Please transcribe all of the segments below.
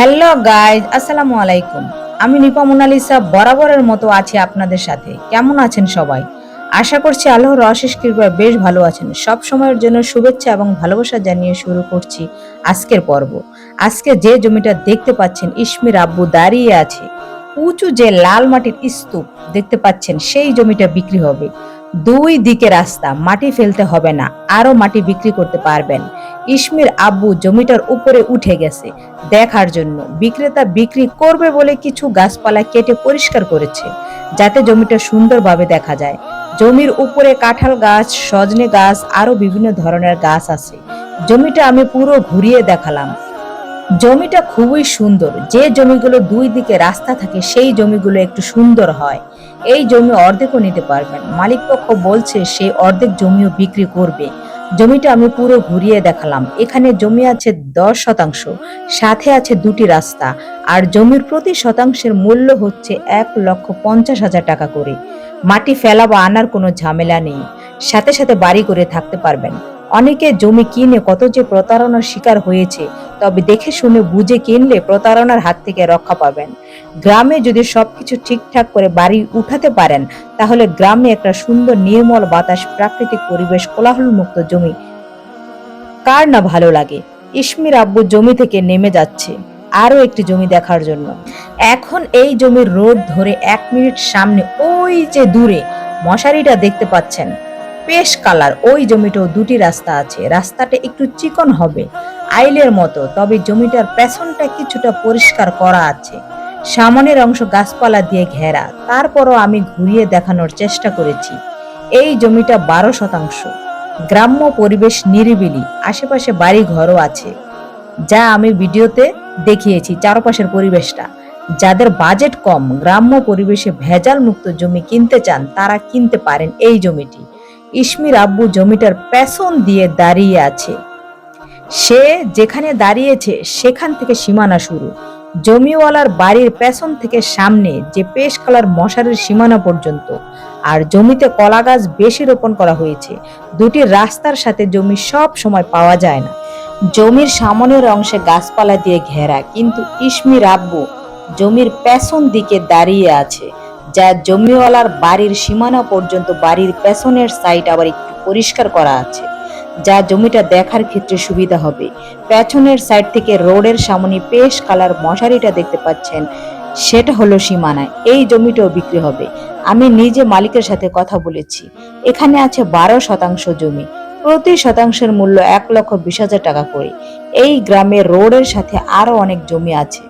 Hello guys আসসালামু আলাইকুম আমি নিপা মোনালিসা বরাবরের মতো আছি আপনাদের সাথে। কেমন আছেন সবাই? আশা করছি আল্লাহর অশেষ কৃপায় বেশ ভালো আছেন। সব সময়ের জন্য শুভেচ্ছা এবং ভালোবাসা জানিয়ে শুরু করছি আজকের পর্ব। আজকে যে জমিটা দেখতে পাচ্ছেন ইসমির আব্বু দাঁড়িয়ে আছে। উঁচু যে লাল মাটির স্তূপ দেখতে পাচ্ছেন, সেই জমিটা বিক্রি হবে। দুই দিকে রাস্তা, মাটি ফেলতে হবে না আরও মাটি বিক্রি করতে পারবেন। ইসমির আব্বু জমিটার উপরে উঠে গেছে। দেখার জন্য বিক্রেতা বিক্রি করবে বলে কিছু গাছপালা কেটে পরিষ্কার করেছে, যাতে জমিটা সুন্দরভাবে দেখা যায়। জমির উপরে কাঁঠাল গাছ, সজনে গাছ আরও বিভিন্ন ধরনের গাছ আছে। জমিটা আমি পুরো ঘুরিয়ে দেখালাম। জমিটা খুবই সুন্দর। যে জমিগুলো দুই দিকে রাস্তা থাকে, সেই জমিগুলো একটু সুন্দর হয়। এই জমি অর্ধেকও নিতে পারবেন। মালিক পক্ষ বলছে সেই অর্ধেক জমিও বিক্রি করবে। জমিটা আমি পুরো ঘুরিয়ে দেখালাম। এখানে জমি আছে দশ শতাংশ, সাথে আছে দুটি রাস্তা, আর জমির প্রতি শতাংশের মূল্য হচ্ছে এক লক্ষ পঞ্চাশ হাজার টাকা করে। মাটি ফেলা বা আনার কোনো ঝামেলা নেই, সাথে সাথে বাড়ি করে থাকতে পারবেন। অনেকে জমি কিনে কত যে প্রতারণার শিকার হয়েছে তবে দেখে শুনে বুঝে কিনলে প্রতারণার হাত থেকে রক্ষা পাবেন। গ্রামে যদি সবকিছু ঠিকঠাক করে বাড়ি উঠাতে পারেন, তাহলে গ্রামে একটা সুন্দর নির্মল বাতাস, প্রাকৃতিক পরিবেশ কোলাহল মুক্ত জমি। কার না ভালো লাগে? ইসমির আব্বু জমি থেকে নেমে যাচ্ছে। আরও একটি জমি দেখার জন্য। এখন এই জমির রোড ধরে এক মিনিট সামনে, ওই যে দূরে, মশারিটা দেখতে পাচ্ছেন। পেশ কালার, ওই জমিটাও দুটি রাস্তা আছে। রাস্তাটা একটু চিকন হবে। আইলের মতো, তবে জমিটার পেছনটা কিছুটা পরিষ্কার করা আছে। সামনের অংশ গাছপালা দিয়ে ঘেরা, তারপরও আমি ঘুরিয়ে দেখানোর চেষ্টা করেছি। এই জমিটা বারো শতাংশ। গ্রাম্য পরিবেশ নিরিবিলি, আশেপাশে বাড়ি ঘরও আছে। যা আমি ভিডিওতে দেখিয়েছি চারপাশের পরিবেশটা। যাদের বাজেট কম, গ্রাম্য পরিবেশে ভেজাল মুক্ত জমি কিনতে চান, তারা কিনতে পারেন এই জমিটি। ইসমির আব্বু জমিটার পেছন দিয়ে দাঁড়িয়ে আছে। সে যেখানে দাঁড়িয়েছে, সেখান থেকে সীমানা শুরু। জমিওয়ালার বাড়ির পেছন থেকে সামনে যে পেশ কালার মশারির সীমানা পর্যন্ত। আর জমিতে কলা গাছ বেশি রোপণ করা হয়েছে। দুটি রাস্তার সাথে জমি সব সময় পাওয়া যায় না। জমির সামনের অংশে গাছপালা দিয়ে ঘেরা, কিন্তু ইসমির আব্বু জমির পেছন দিকে দাঁড়িয়ে আছে, যা জমিওয়ালার বাড়ির সীমানা পর্যন্ত বাড়ির পেছনের সাইড আবার একটু পরিষ্কার করা আছে। যা জমিটা দেখার ক্ষেত্রে সুবিধা হবে। পেছনের সাইড থেকে রোডের সামনে পেশ কালার মশারিটা দেখতে পাচ্ছেন। সেটা হলো সীমানায় এই জমিটাও বিক্রি হবে। আমি নিজে মালিকের সাথে কথা বলেছি। এখানে আছে বারো শতাংশ জমি। প্রতি শতাংশের মূল্য এক লক্ষ বিশ হাজার টাকা করে। এই গ্রামে রোডের সাথে আরও অনেক জমি আছে,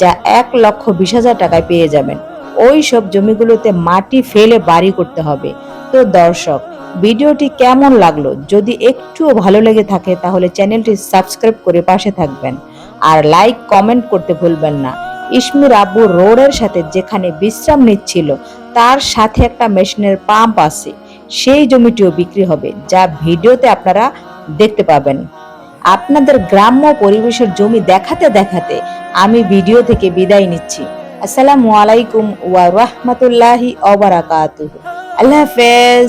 যা এক লক্ষ বিশ হাজার টাকায় পেয়ে যাবেন। ওই সব জমিগুলোতে মাটি ফেলে বাড়ি করতে হবে। তো দর্শক ভিডিওটি কেমন লাগল? যদি একটুও ভালো লেগে থাকে, তাহলে চ্যানেলটি সাবস্ক্রাইব করে পাশে থাকবেন। আর লাইক, কমেন্ট করতে ভুলবেন না। ইসমির আব্বু রোডের সাথে যেখানে বিশ্রাম নিচ্ছিল, তার সাথে একটা মেশিনের পাম্প আছে। সেই জমিটিও বিক্রি হবে, যা ভিডিওতে আপনারা দেখতে পাবেন। আপনাদের গ্রাম্য পরিবেশের জমি দেখাতে দেখাতে আমি ভিডিও থেকে বিদায় নিচ্ছি। আসসালামু আলাইকুম ওয়া রাহমাতুল্লাহি আল্লাহ হাফেজ।